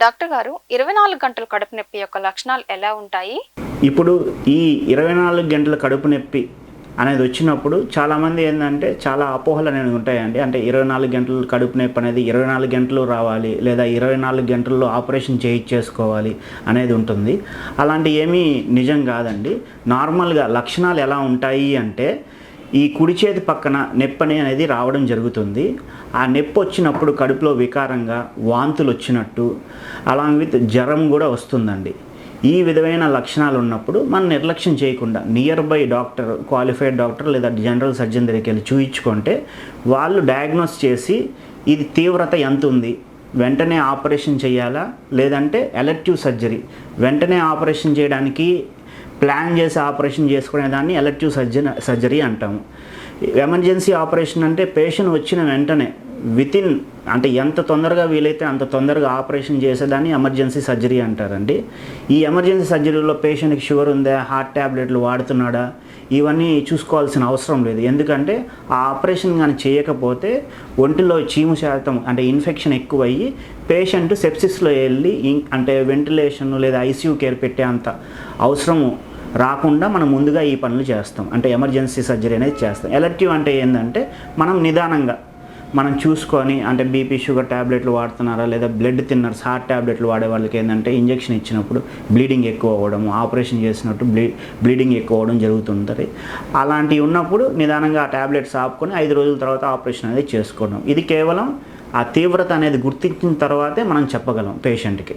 Doctor గారు ఇరవై నాలుగు గంటల కడుపు నొప్పి యొక్క లక్షణాలు ఎలా ఉంటాయి? ఇప్పుడు ఈ ఇరవై నాలుగు గంటల కడుపు నొప్పి అనేది వచ్చినప్పుడు చాలామంది ఏంటంటే చాలా అపోహలు అనేవి ఉంటాయండి. అంటే ఇరవై నాలుగు గంటలు కడుపు నొప్పి అనేది ఇరవై నాలుగు గంటలు రావాలి లేదా ఇరవై నాలుగు గంటల్లో ఆపరేషన్ చేయించేసుకోవాలి అనేది ఉంటుంది. అలాంటి ఏమీ నిజం కాదండి. నార్మల్గా లక్షణాలు ఎలా ఉంటాయి అంటే ఈ కుడి చేతి పక్కన నొప్పని అనేది రావడం జరుగుతుంది. ఆ నొప్పి వచ్చినప్పుడు కడుపులో వికారంగా వాంతులు వచ్చినట్టు అలాంగ్ విత్ జ్వరం కూడా వస్తుందండి. ఈ విధమైన లక్షణాలు ఉన్నప్పుడు మనం నిర్లక్ష్యం చేయకుండా near by doctor qualified doctor లేదా జనరల్ సర్జన్ దగ్గరికి వెళ్ళి చూయించుకుంటే వాళ్ళు డయాగ్నోస్ చేసి ఇది తీవ్రత ఎంత ఉంది వెంటనే ఆపరేషన్ చేయాలా? లేదంటే ఎలెక్టివ్ సర్జరీ వెంటనే ఆపరేషన్ చేయడానికి ప్లాన్ చేసి ఆపరేషన్ చేసుకునే దాన్ని ఎలక్టివ్ సర్జన్ సర్జరీ అంటాము. ఎమర్జెన్సీ ఆపరేషన్ అంటే పేషెంట్ వచ్చిన వెంటనే వితిన్ అంటే ఎంత తొందరగా వీలైతే అంత తొందరగా ఆపరేషన్ చేసేదాన్ని ఎమర్జెన్సీ సర్జరీ అంటారండి. ఈ ఎమర్జెన్సీ సర్జరీలో పేషెంట్కి షుగర్ ఉందా హార్ట్ ట్యాబ్లెట్లు వాడుతున్నాడా ఇవన్నీ చూసుకోవాల్సిన అవసరం లేదు. ఎందుకంటే ఆ ఆపరేషన్ కానీ చేయకపోతే ఒంటిలో చీము శాతం అంటే ఇన్ఫెక్షన్ ఎక్కువయ్యి పేషెంట్ సెప్సిస్లో వెళ్ళి ఇం- అంటే వెంటిలేషన్ లేదా ఐసీయూ కేర్ పెట్టే అంత అవసరము రాకుండా మనం ముందుగా ఈ పనులు చేస్తాం. అంటే ఎమర్జెన్సీ సర్జరీ అనేది చేస్తాం. ఎలర్టివ్ అంటే ఏంటంటే మనం నిదానంగా మనం చూసుకొని అంటే బీపీ షుగర్ ట్యాబ్లెట్లు వాడుతున్నారా లేదా బ్లడ్ తిన్నారు హార్ట్ ట్యాబ్లెట్లు వాడే వాళ్ళకి ఏంటంటే ఇంజెక్షన్ ఇచ్చినప్పుడు బ్లీడింగ్ ఎక్కువ అవ్వడం ఆపరేషన్ చేసినట్టు బ్లీ బ్లీడింగ్ ఎక్కువ అవ్వడం జరుగుతుంటుంది. అలాంటివి ఉన్నప్పుడు నిదానంగా ఆ ట్యాబ్లెట్స్ ఆపుకొని ఐదు రోజుల తర్వాత ఆపరేషన్ అనేది చేసుకోవడం. ఇది కేవలం ఆ తీవ్రత అనేది గుర్తించిన తర్వాతే మనం చెప్పగలం పేషెంట్కి.